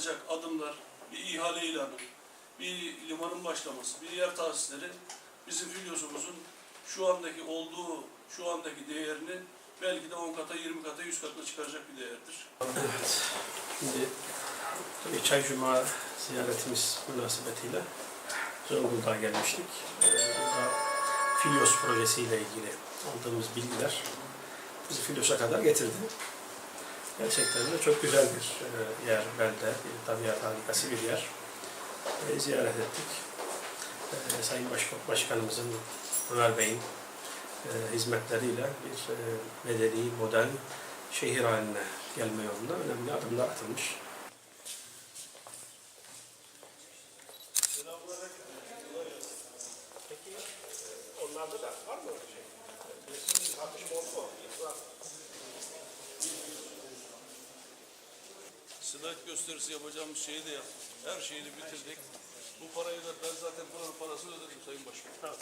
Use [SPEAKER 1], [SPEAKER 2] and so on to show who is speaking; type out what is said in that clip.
[SPEAKER 1] atılacak adımlar, bir ihale ilanı, bir limanın başlaması, bir yer tahsisleri bizim Filyos'umuzun şu andaki olduğu, şu andaki değerini belki de 10 kata, 20 kata, 100 katına çıkaracak bir değerdir.
[SPEAKER 2] Evet. Şimdi Çay Cuma ziyaretimiz münasebetiyle Zonguldak'a gelmiştik. Ee, Burada Filyos projesiyle ilgili aldığımız bilgiler bizi Filyos'a kadar getirdi. Gerçekten de çok güzel bir e, yer, belde, bir tabiat harikası bir yer. E, ziyaret ettik. E, Sayın Başkan, Başkanımızın, Ömer Bey'in e, hizmetleriyle bir e, medeni, modern şehir haline gelme yolunda önemli adımlar atılmış. Peki onlarda da var mı
[SPEAKER 1] Sınav gösterisi yapacağımız şeyi de yaptık. Her şeyini bitirdik. Bu parayı da ben zaten buranın parasını ödedim Sayın Başkan.
[SPEAKER 2] Tamam.